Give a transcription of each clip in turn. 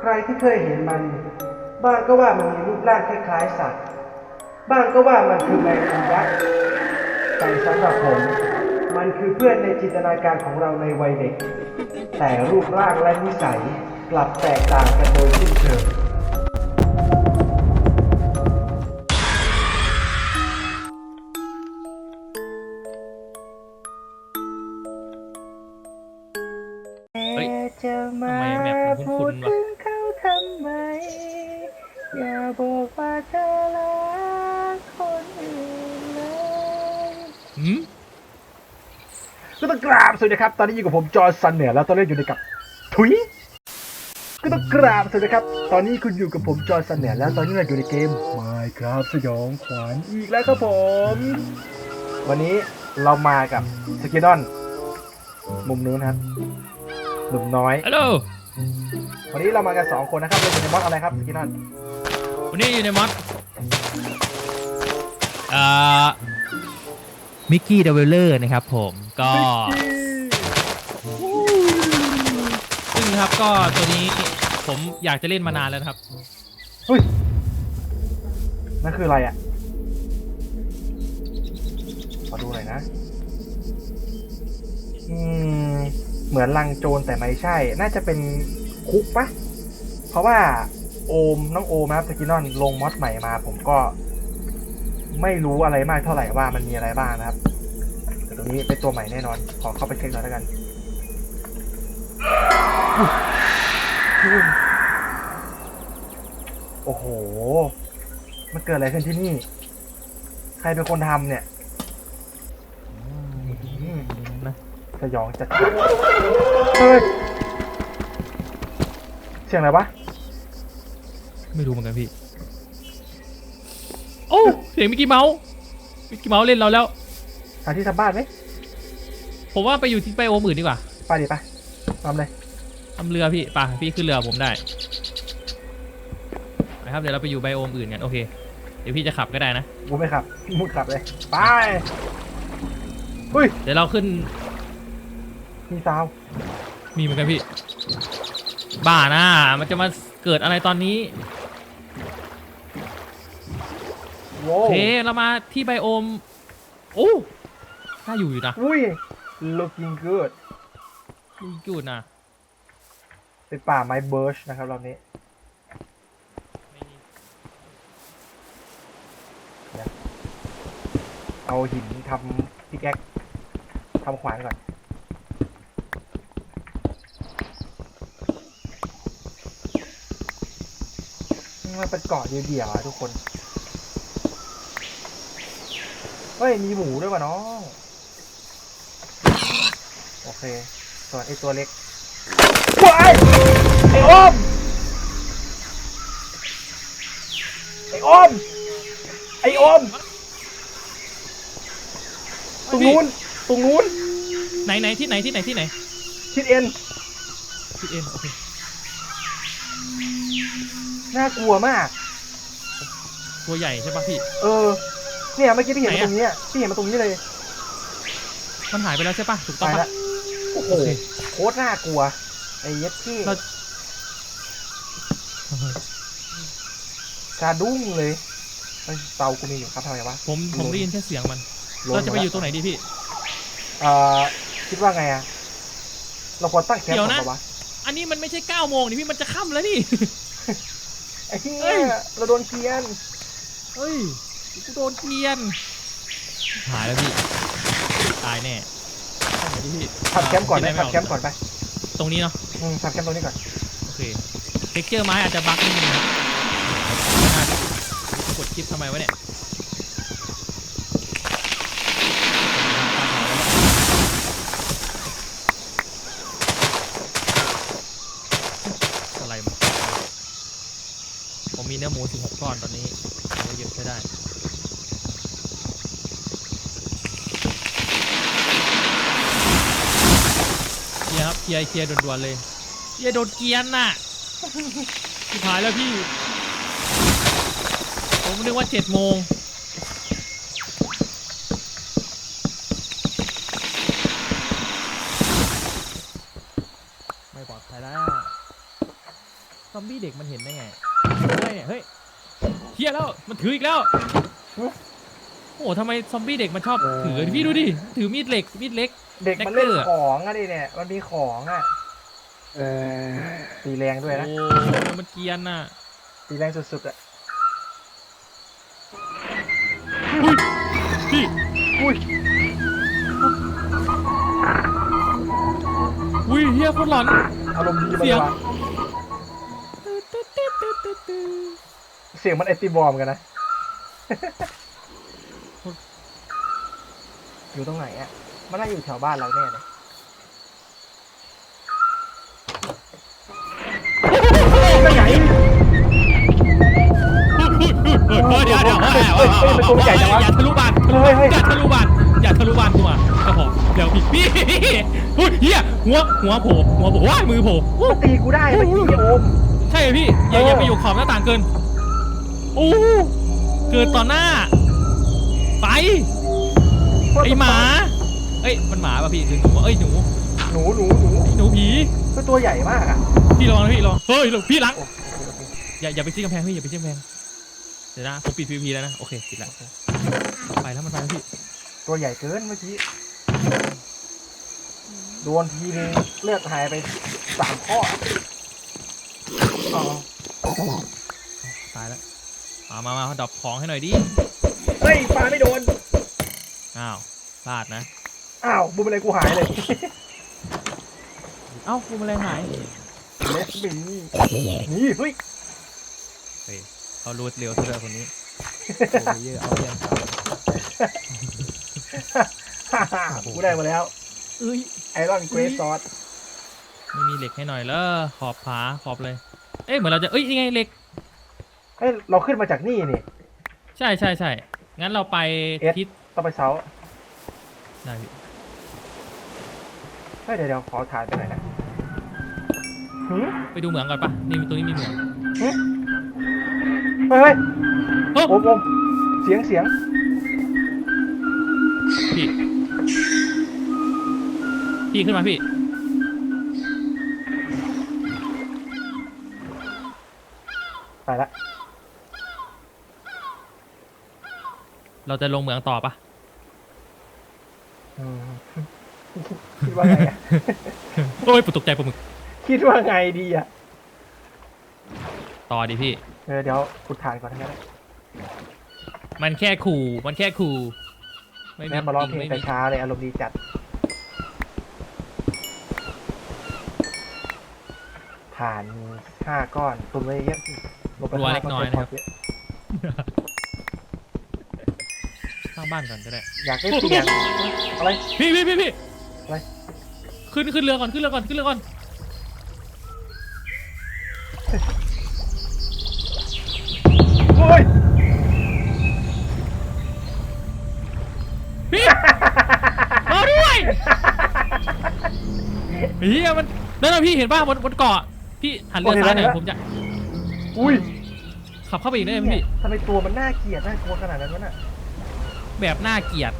ใครที่เคยเห็นมัน บ้างก็ว่ามันมีรูปร่างคล้ายๆสัตว์ บ้างก็ว่ามันคือแมงมุมยักษ์แต่สำหรับผม มันคือเพื่อนในจินตนาการของเราในวัยเด็ก แต่รูปร่างและนิสัยกลับแตกต่างกันโดยสิ้นเชิง หืมก็ต้องกราบสวัสดีครับ ตอนนี้อยู่กับผมจอร์นสันเนี่ยแล้วตอนนี้อยู่ในกับถุยก็ต้องกราบสวัสดีครับ ตอนนี้คุณอยู่กับผมจอร์นสันเนี่ยแล้วตอนนี้เราอยู่ในเกม Minecraft สยองขวัญอีกแล้วครับผม วันนี้เรามากับสกิดอน มุมนู้นครับหนุ่มน้อย ฮัลโหล วันนี้เรามากันสองคนนะครับเราอยู่ในมอดอะไรครับสกิดอนวันนี้อยู่ในมอดอ่า มิกกี้เดเวลเลอร์นะครับผมก็ซึ่งนะครับก็ตัวนี้ผมอยากจะเล่นมานานแล้วนะครับเฮ้ยนั่นคืออะไรอะ ขอดูหน่อยนะ อืม เหมือนลังโจรแต่ไม่ใช่ น่าจะเป็นคุกปะเพราะว่าโอมน้องโอมนะครับสกินอนลงมอดใหม่มา ผมก็ ไม่รู้อะไรมากเท่าไหร่ว่ามันมีอะไรบ้างนะครับแต่ตรงนี้เป็นตัวใหม่แน่นอน ขอเข้าไปเช็คหน่อยแล้วกันอุ๊ยโอ้โห มันเกิดอะไรขึ้นที่นี่ ใครเป็นคนทำเนี่ยนะสยองจัดเฮ้ยเสียงอะไรวะ ไม่รู้เหมือนกันพี่โอ้เสียงมิกกี้เมาส์มิกกี้เมาส์เล่นเราแล้ว หาที่ทำบ้านไหมผมว่าไปอยู่ที่ไปโอมอื่นดีกว่าไปดิไปทำเลยทำเรือพี่ป่ะพี่ขึ้นเรือผมได้นะครับเดี๋ยวเราไปอยู่ไบโอมอื่นกันโอเค เดี๋ยวพี่จะขับก็ได้นะกูไม่ขับมึงขับเลย ไปอุ้ยเดี๋ยวเราขึ้นมีซาวมีเหมือนกันพี่ บ้านะมันจะมาเกิดอะไรตอนนี้ โว้โอเคเรามาที่ไบโอม โอ้น่าอยู่อยู่นะอุ้ย looking good อยู่นะเป็นป่าไม้เบิร์ชนะครับรอบนี้เอาหินทำพิกแอคทำขวานก่อน มันเป็นเกาะเดี่ยวๆอะทุกคน เฮ้ย มีหมูด้วยวะน้อง โอเค ส่วนไอตัวเล็กว้ายไอโอม ไอโอม ไอโอม ตรงนู้น ตรงนู้น ไหนไหนที่ไหนที่ไหนที่ไหนชิดเอ็นที่เอ็นโอเค น่ากลัวมาก ตัวใหญ่ใช่ปะพี่ เออ เนี่ยเมื่อกี้พี่เห็นไหนมาอะตรงเนี้ยพี่เห็นมาตรงนี้เลยมันหายไปแล้วใช่ปะถูกต้ไปองปะ ละโอ้โหโอเค โคตรน่ากลัวไอ้เย็ดพี่เรากระดุ้งเลยเฮ้ยเตากูมีอยู่ครับทำไมวะ ผมผมได้ยินแค่เสียงมัน ลงเราจะไปมอยู่ตรงไหนดีพี่ เอ่อคิดว่าไงอะเราควรตั้งแคมป์เดี๋ก่ยอวนนะ ปะวะอันนี้มันไม่ใช่เก้าโมงนี่พี่มันจะค่ำแล้วนี่ ไอ้เหี้เอ้ย ยเราโดนเกลียนเฮ้ย กูโดนเกลียน หายแล้วพี่ ตายแน่ทำไงดีพี่ทำแคมป์ก่อนไหมคิดะรทำแคมป์ก่อนไปตรงนี้เนาะ อืมทำแคมป์ตรงนี้ก่อน โอเคเท็กเจอร์ไม้อาจจะบั๊กนิดนึงนะกดคลิปทำไมวะเนี่ยอะไรมันผมมีเนื้อหมู16ก้อนตอนนี้เนื้อเยอะใช้ได้ เค ลียร์ครับเคลียร์เคลียร์ด่วนๆเลยเคลียร์โดนเกียนน่ะพี่หายแล้วพี่ ผมนึกว่าเจ็ดโมงไม่ปลอดภัยแล้วซอมบี้เด็กมันเห็นได้ไงเฮ้ยเฮ้ยเฮียแล้วมันถืออีกแล้ว โอ้โหทำไมซอมบี้เด็กมันชอบถือพี่ดูดิ ถือมีดเหล็กมีดเล็ก เด็กมันเล่นแดกเกอร์ของอะดิเนี่ย มันมีของอะเออตีแรงด้วยนะ โอ้มันเกรียนน่ะตีแรงสุดๆอะพี่อุ้ยอุ้ยเฮียโคนหลอน อารมณ์ดีมาเสีเลยงวะเสียงมันไอติบอมกันนะ อยู่ตรงไหนอะ มันน่าอยู่แถวบ้านเราแน่เลยไปไหนเฮ้ยเดี๋ยวเดี๋ยวเฮ้ยเฮ้ยเฮ้ยมันตัวใหญ่จังวะอย่าทะลุบานอย่าทะลุบานอย่าทะลุบานกูมาก็พอเดี๋ยวพี่พี่เฮ้ยเฮียหัวหัวโผล่หัวโผล่ว้ายมือโผล่ตีกูได้เมื่อกี้โอมใช่พี่อย่าอย่าไปอยู่ขอบหน้าต่างเกินโอ้เกินต่อหน้า ไปไอหมา อ้ยมันหมาป่ะพี่หรือหนูวะเอ้ยหนูหนูหนูหนูไอ้หนูผีก็ตัวใหญ่มากอะพี่ระวังนะพี่ระวังเฮ้ยพี่หลังโอ้โหอย่าอย่าไปชี้กำแพงพี่อย่าไปชี้กำแพงเดี๋ยวนะผมปิด PVP แล้วนะโอเคปิดแล้วไปแล้วมันไปแล้วพี่ตัวใหญ่เกินเมื่อกี้โดนทีนึงเลือดหายไปสามข้ออ๋อตายแล้วมามามาดับของให้หน่อยดิเฮ้ยปลาไม่โดนอ้าวพลาดนะ อ้าวบุมอะไรกูหายเลยเอ้ากูแมลงหายเลสบินนี่นี่เฮ้ยเฮ้ยเขารูดเร็วซะด้วยคนนี้โอ้ยเยอะเอาเรื่องครับฮ่าฮ่ากูได้มาแล้วเอ้ยไอรอนเกรสซอสไม่มีเหล็กให้หน่อยแล้วขอบผาขอบเลย เอ้ยเหมือนเราจะเอ้ยยังไงเหล็กเฮ้ยเราขึ้นมาจากนี่นี่ใช่ใช่ใช่งั้นเราไปเอ็ดทิศต้องไปเซาได้พี่เฮ้ยเดี๋ยวเดี๋ยวขอถ่ายไปหน่อยนะหืมไปดูเหมืองก่อนปะนี่ตรงนี้มีเหมืองเฮ้ยเฮ้ยเอ้าโอมโอมเสียงเสียงพี่พี่ขึ้นมาพี่ไปละเราจะลงเหมืองต่อปะอืม คิดว่าไงอะโอ้ยปุตตกใจปะมึงคิดว่าไงดีอะ ต่อดิพี่ เออเดี๋ยวขุดถ่ายก่อนนะมันแค่ขู่มันแค่ขู่ไม่มีแม่มาร้องเพลงไม่แต่มีเช้าเลยอารมณ์ดีจัดถ่านมีห้าก้อนตุนไว้เยอะลงไปรัวเล็กน้อยนะครับเยอะสร้างบ้านก่อนก็ได้ อยากได้เตียงอะไร พี่พี่พี่พี่อะ ไรขึ้นขึ้นเรือก่อนขึ้นเรือก่อนขึ้นเรือก่อนโอ้ยพี่มาด้วยเฮียมันนั่นนะพี่เห็นป่ะบนบนเกาะพี่หันเรือซ้ายหน่อยผมจะอุ้ยขับเข้าไปอีกได้ไหมเนี่ยพี่ทำไมตัวมันน่าเกลียดน่ากลัวขนาดนั้นวะน่ะแบบน่าเกลียด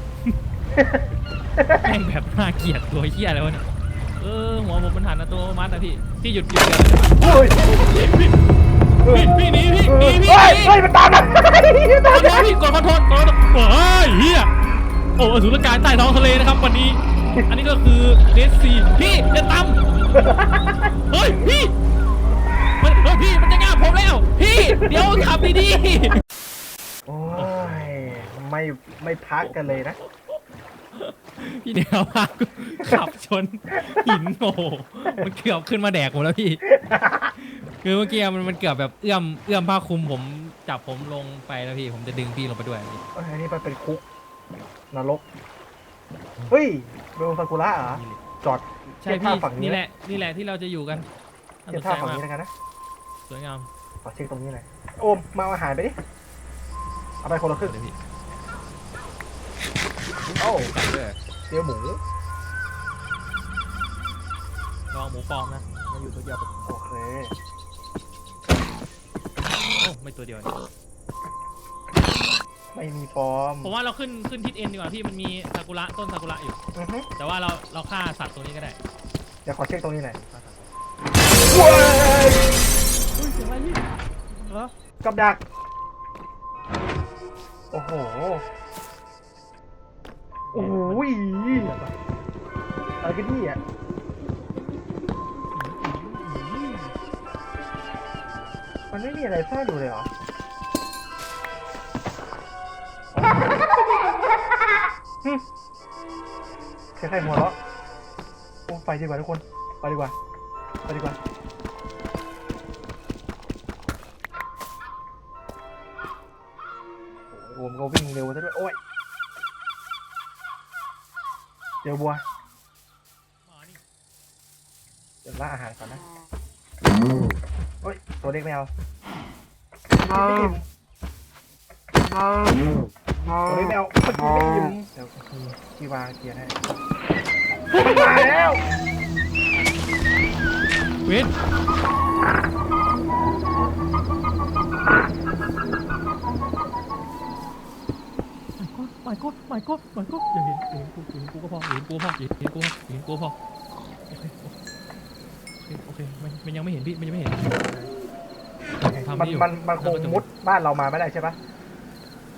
แม่งแบบน่าเกลียดตัวเฮียอะไรวะเนี่ยเออหัวผมมันหันนะตัวมัดนะพี่พี่หยุดหยุดเรือโอ้ยพี่พี่พี่หนีพี่เอหนีอพี่เฮ้ยหนีเฮ้ยมันตามมาคอนโทรลพี่กดคอนโทรลกดคอนโทรลเฮ้ยเฮียโอ้อสุรกายใต้ท้องทะเลนะครับวันนี้ อันนี้ก็คือเดซซีพี่จะตำเฮ้ยพี่มันเฮ้ยพี่มันจะง่าผมแล้ว พี่เดี๋ยวขับดีโอ้ยไม่ไม่พักกันเลยนะๆ พี่เดี๋ยวพากูขับชนหินโอ้โหมันเกือบขึ้นมาแดกผมแล้วพี่ คือเมื่อกี้มันมันเกือบแบบเอื้อมเอื้อมผ้าคลุมผมจับผมลงไปแล้วพี่ ผมจะดึงพี่ลงไปด้วยพี่เอ้ยอันนี้มันเป็นคุกนรก เฮ้ยเบลซากุระเหรอ จอดใช่เทียบท่าพี่ฝั่งนี้นี่แหละนี่แหละที่เราจะอยู่กันเทียบท่าฝั่งนี้แล้วกันนะ สวยงามขอเช็คตรงนี้หน่อยโอมมาเอาอาหารไปดิ เอาไปคนละครึ่งเลยพี่โอ้กลับด้วย เตี๋ยวหมูลองหมูปลอมนะมันอยู่ตัวเดียวโอเคโอ้ไม่ตัวเดียวนี่ไม่มีปลอมผมว่าเราขึ้นขึ้นทิศเอ็นดีกว่าพี่มันมีซากุระต้นซากุระอยู่ อือฮึแต่ว่าเราเราฆ่าสัตว์ตรงนี้ก็ได้เดี๋ยวขอเช็คตรงนี้หน่อยฆ่าสัตว์ว้ายกับดัก โอ้โห โอ้ยอะไรกันนี่อะมันไม่มีอะไรซ่อนอยู่เลยเหรอใครๆหัวเราะโอ้ไปดีกว่าทุกคน ไปดีกว่า ไปดีกว่า อบัวเดี๋ยวล่าอาหารก่อนนะโอ้ยตัวเล็กไม่เอาไม่อิ่มตัวเล็กไม่เอาเมื่อกี้ไม่อิ่มเดี๋ยวพี่วางเกียร์ให้มันมาแล้วเวท ไม่กดไม่กดไม่กดอย่าเห็นอย่าเห็นกูอย่าเห็นกูก็พออย่าเห็นกูก็พออย่าเห็นกูก็พออย่าเห็นกูก็พอโอเคโอเคโอเคมันมันยังไม่เห็นพี่มันยังไม่เห็นผมทำมันนี่อยู่มันมันคงมุดบ้านเรามาไม่ได้ใช่ปะ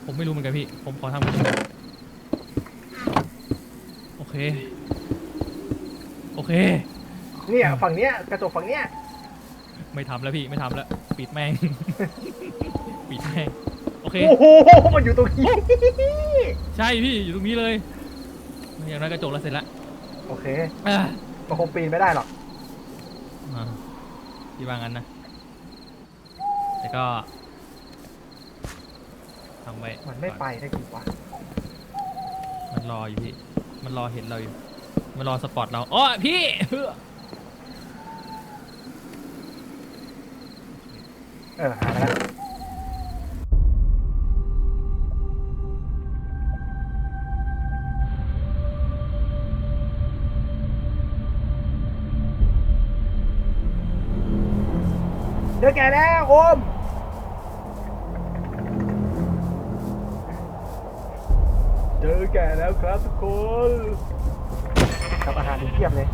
ผมไม่รู้เหมือนกันพี่ ผมขอทำก่อนโอเค โอเค เนี่ยฝั่งเนี้ยกระจกฝั่งเนี้ยไม่ทำแล้วพี่ไม่ทำแล้ว ปิดแม่ง ปิดแม่ง เค โอ้โห มันอยู่ตรงนี้ ใช่พี่อยู่ตรงนี้เลยอย่างน้อยกระจกเราเสร็จแล้วโอเค อะมันคงปีนไม่ได้หรอก อ่าพี่ว่างั้นนะแต่ก็ทำไว้มันไม่ไปได้กี่วะมันรออยู่พี่ มันรอเห็นเราอยู่ มันรอสปอตเราอ๋อพี่เออหามาแล้ว เจอแกแล้วโอมเจอแกแล้วครับทุกคนกับอาหารถึงเทียบเลย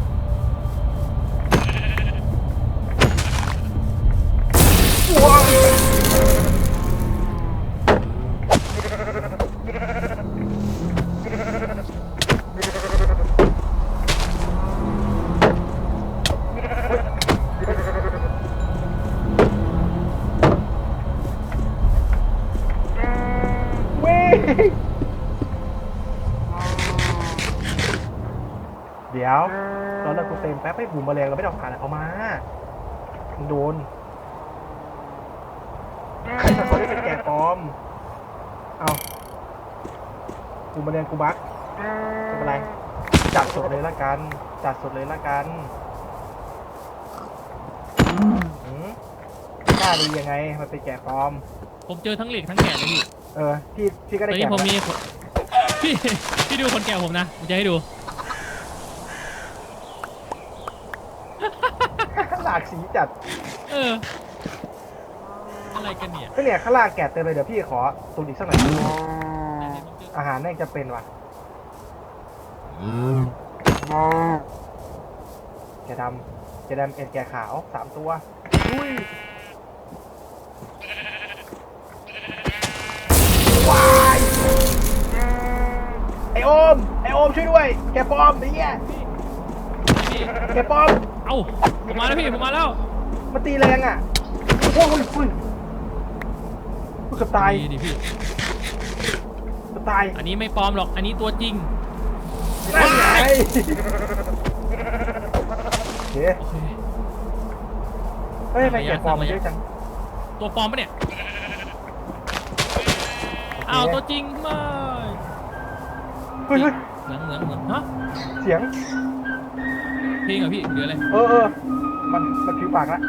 ว้าววิ่ ดี๋ยวตอนแรกกูเต็มแป๊บให้บูมแมลงเราไม่ได้เอาผ่านเอามามันโดนแต่เขาได้เป็นแกะปลอม เอากูมาเรียนกูบักไม่เป็นไร จัดสดเลยละกัน จัดสดเลยละกันหืมกล้าดียังไง มันเป็นแกะปลอม ผมเจอทั้งเหล็กทั้งแกะเลยพี่ เออ พี่พี่ก็ตอได้นนี้แกะผมมีคนพี่ พี่ดูคนแก่ผมนะผมจะให้ดู หลากสีจัดเออ อะไรกันเนี่ยก็เนี่ยข้างล่างแกะเต็มเลยเดี๋ยวพี่ขอตุนอีกสักหน่อยอาหารแม่งจะเป็นว่ะแกะดำแกะดำเอ็นแกะขาวสามตัวอุ้ยว้ายไอโอมไอโอมช่วยด้วย แกะปลอมไอ้เหี้ย พี่แกะปลอมเอ้าผมมาแล้วพี่ผมมาแล้วมันตีแรงอะโอ้ยอุ้ยเกือบตายดีดิพี่ เกือบตายอันนี้ไม่ปลอมหรอก อันนี้ตัวจริง นั่นไงโอเคโอเค เฮ้ยทำไมแกะปลอมมันเยอะจังตัวปลอมปะเนี่ยอ้าวตัวจริงไม่เฮ้ยเฮ้ยเหลืองเหลืองเหลืองฮะเสียง เพลงเหรอพี่หรืออะไรเออเออมันมันผิวปากละ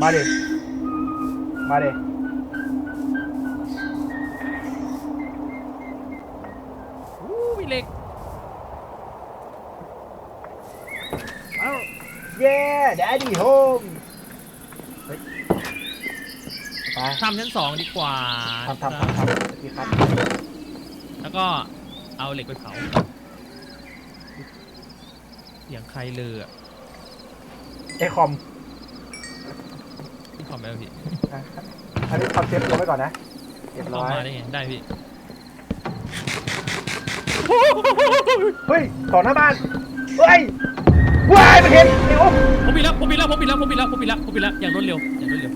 มาดิมาดิอู้มีเหล็กเย้ daddy home เฮ้ยไปทำชั้นสองดีกว่า ทำทำทำทำเมื่อกี้ครับ แล้วก็เอาเหล็กไปเผาเสียงใครเลยอะไอคอมพี่ทอมไปแล้วพี่อะอันนี้ทำเซฟตัวไว้ก่อนนะเรียบเข้าร้อยมาได้ไงได้พี่เฮ้ยต่อหน้าบ้านเฮ้ยว้ายมันเห็นไอ้โอ้ผมปิดแล้วผมปิดแล้วผมปิดแล้วผมปิดแล้วผมปิดแล้วผมปิดแล้วอย่างรวดเร็วอย่างรวดเร็ว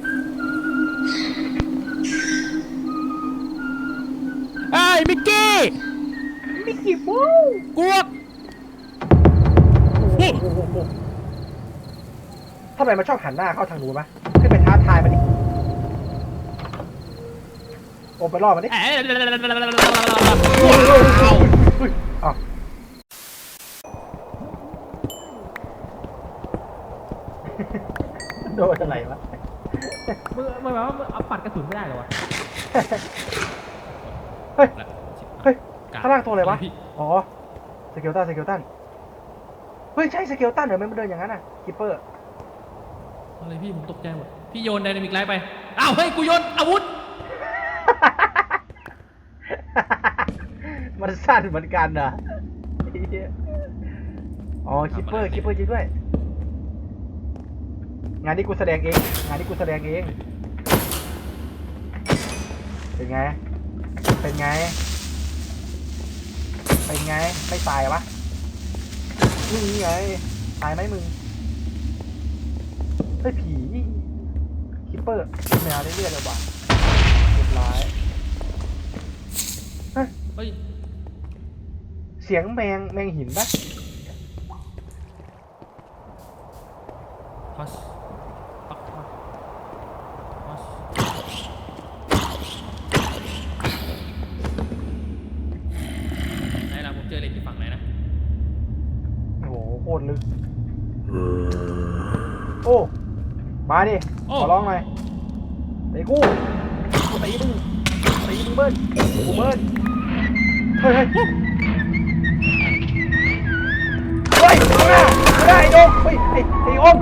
ไอ้ยมิกกี้มิกกี้ฟูกว กโอ้โหโอ้โหทำไมมันชอบหันหน้าเข้าทางนู้นวะขึ้นไปท้าทายมันดิโอมไปล่อมันดิเอ้ยว้าวเฮ้ยอ้าวโดนอะไรวะ มึงมึงแบบว่ามึงเอาปัดกระสุนไม่ได้เหรอวะเฮ้ย เฮ้ย ข้างล่างตัวอะไรวะพี่อ๋อ สเกลตันสเกลตัน เฮ้ย ใช่สเกลตันเหรอมันเดินอย่างนั้นอะคิปเปอร์อะไรพี่ผมตกใจหมดพี่โยนไดนามิกไลท์ไปอ้าวเฮ้ยกูโยนอาวุธ มันสั้นเหมือนกันนะอ๋อคิปเปอร์คิปเปอร์จริงด้วย งานนี้กูแสดงเอง งานนี้กูแสดงเอง เป็นไง เป็นไง เป็นไง ไม่ตายวะ นี่ไงตายไหมมึงเฮ้ยผีคิปเปอร์แมวได้เลือดเลยว่ะเรียบร้อยเฮ้ยเฮ้ยเสียงแมงแมงหินปะ พัสปักปักพัสไหนล่ะผมเจอเหล็กที่ฝั่งไหนนะ โอ้โหโคตรลึก โอ้ มาดิโอ้ขอร้องหน่อยตีกูกูตีมึงตีมึงเบิ้ลกูเบิ้ลเฮ้ยเฮ้ยเฮ้ยเอาหน้าไม่ได้ไอ้โดมเฮ้ยไอ้ไอ้โอม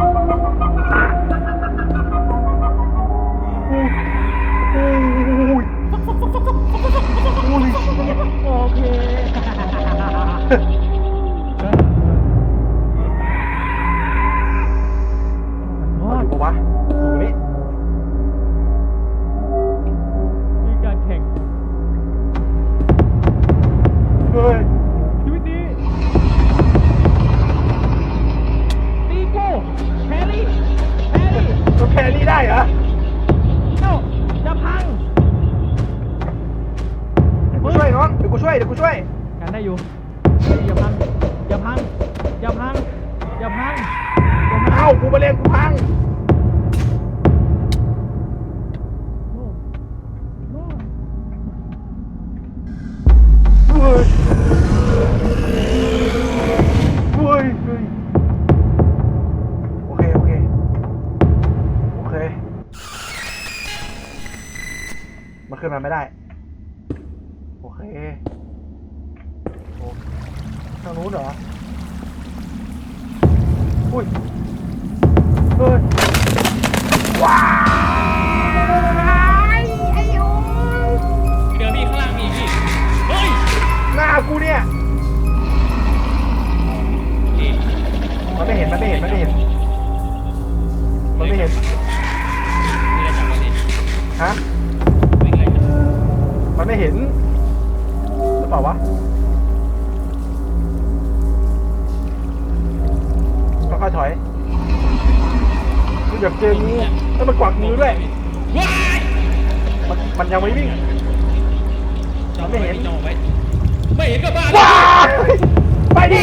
จับมาดิฮะวิ่งอะไรจับมันไม่เห็นหรือเปล่าวะค่อยๆถอยคือแบบเจองูแล้วมันกวักมือด้วยว้ายมันมันยังไม่วิ่งจอไม่เห็นจอไว้ไม่เห็นก็บ้าว้ายไปดิ